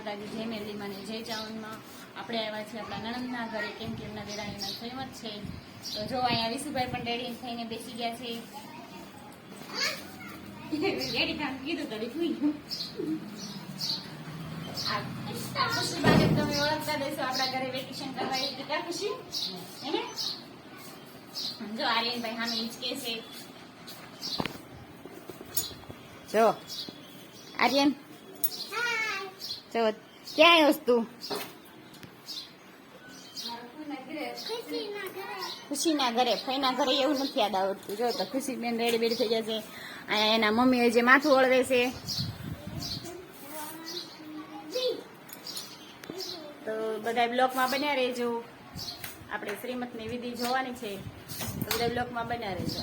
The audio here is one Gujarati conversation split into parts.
માતાજી જય મેરલીમાં ને જય ચાવનમાં. આપણે આવ્યા છીએ આપણા નણંદના ઘરે કેમ કે એમના દેરાણીના ફેમસ છે. તો જો અહીંયા વિશુભાઈ પણ રેડી થઈને બેસી ગયા છે. રેડી કામ કીધું તમે ઓળખતા દેશો આપણા ઘરે વેકેશન કરવા ખુશી? જો આર્યનભાઈ સામે હિંચકે છે. જો. આર્યન? જો ક્યાં આવ્યો તું ખુશીના ઘરે. ફઈના ઘરે એવું નથી યાદ આવતું જો તો ખુશી બેન રેડી બેડી થઈ જશે. એના મમ્મીએ જે માથું ઓળવે છે. તો બધા બ્લોકમાં બન્યા રહેજો. આપણે શ્રીમતની વિધિ જોવાની છે. તો બધા બ્લોકમાં બન્યા રહેજો.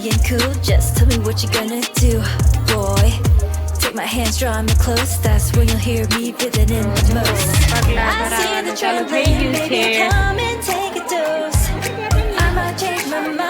playing cool. Just tell me what you're gonna do, boy. Take my hands, draw me close. That's when you'll hear me breathing in the most. I see the trembling, baby, come and take a dose. I'm about to change my mind.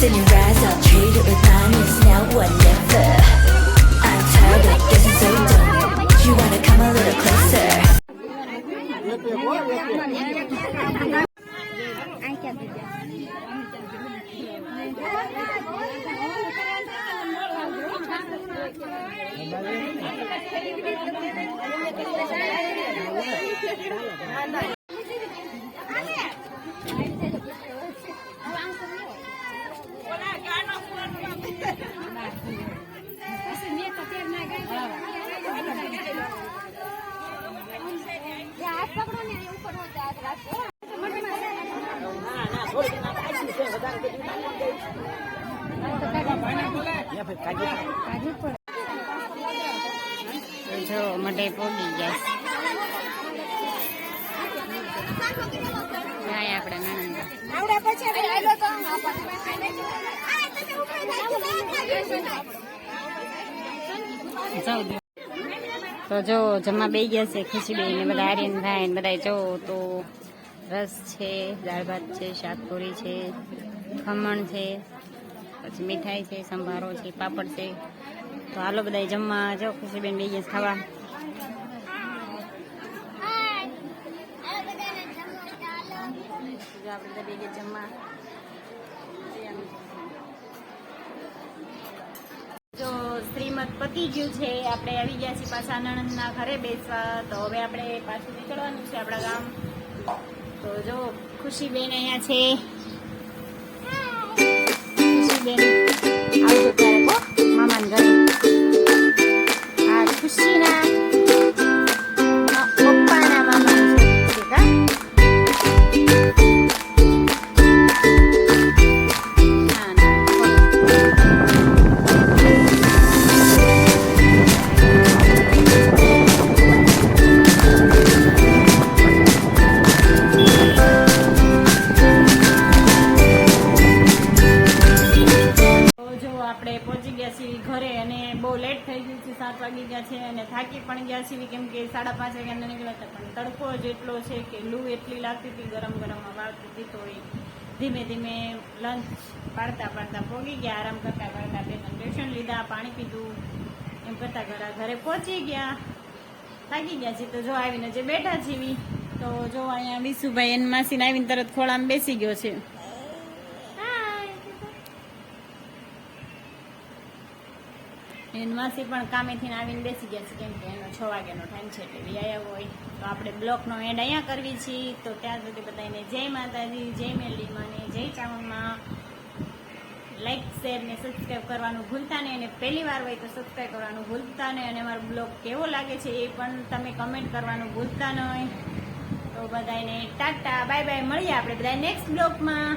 then you rise up, treat it with kindness. Now what? Now? જો મઢે પોગી ગયા જાય આપણે નણંદા જાઉં. તો જો જમવા બે ગયા છે ખુશીબેન બધા આર્યન ભાઈ ને બધા જો તો રસ છે દાળ ભાત છે શાકપુરી છે ખમણ છે પછી મીઠાઈ છે સંભારો છે પાપડ છે. તો હાલો બધા જમવા. જાઓ ખુશીબેન બે ગયા ખાવા. આપણે બધા બે ગયા જમવા. પતી ગયું છે, આપણે આવી ગયા છીએ પાછા નણંદના ઘરે બેસવા. તો હવે આપણે પાછું નીકળવાનું છે આપણા ગામ. તો જો, ખુશીબેન અહીંયા છે. ખુશીબેન છીએ કેમ કે સાડા પાંચ વાગ્યાના નીકળ્યા હતા, પણ તડકો જ એટલો છે કે લૂ એટલી લાગતી હતી, ગરમ ગરમ વાળતી હતી, તો એ ધીમે ધીમે લંચ પાડતા પાડતા પોગી ગયા, આરામ કરતા કરતા બે ત્રણ લીધા, પાણી પીધું, એમ કરતા ઘરા ઘરે પહોંચી ગયા. થાકી ગયા છીએ તો જો આવીને જે બેઠા છીએ તો જો અહીંયા વિશુભાઈ એન માસીને આવીને તરત ખોળામાં બેસી ગયો છે. માસી પણ કામેથી આવીને બેસી ગયા છે, કેમ કે એનો છ વાગ્યાનો ટાઈમ છે એટલે વ્યાયા હોય. તો આપણે બ્લોકનો એન્ડ અહીંયા કરવી છીએ તો ત્યાં સુધી બધાને જય માતાજી, જય મેલીમાં ને જય ચાવણમાં લાઈક શેર ને સબસ્ક્રાઈબ કરવાનું ભૂલતા નહીં. અને પહેલી વાર હોય તો સબસ્ક્રાઈબ કરવાનું ભૂલતા નહીં. અને અમારો બ્લોગ કેવો લાગે છે એ પણ તમે કમેન્ટ કરવાનું ભૂલતા નહીં. તો બધાને ટાટા બાય બાય મળીએ આપણે બધા નેક્સ્ટ બ્લોગમાં.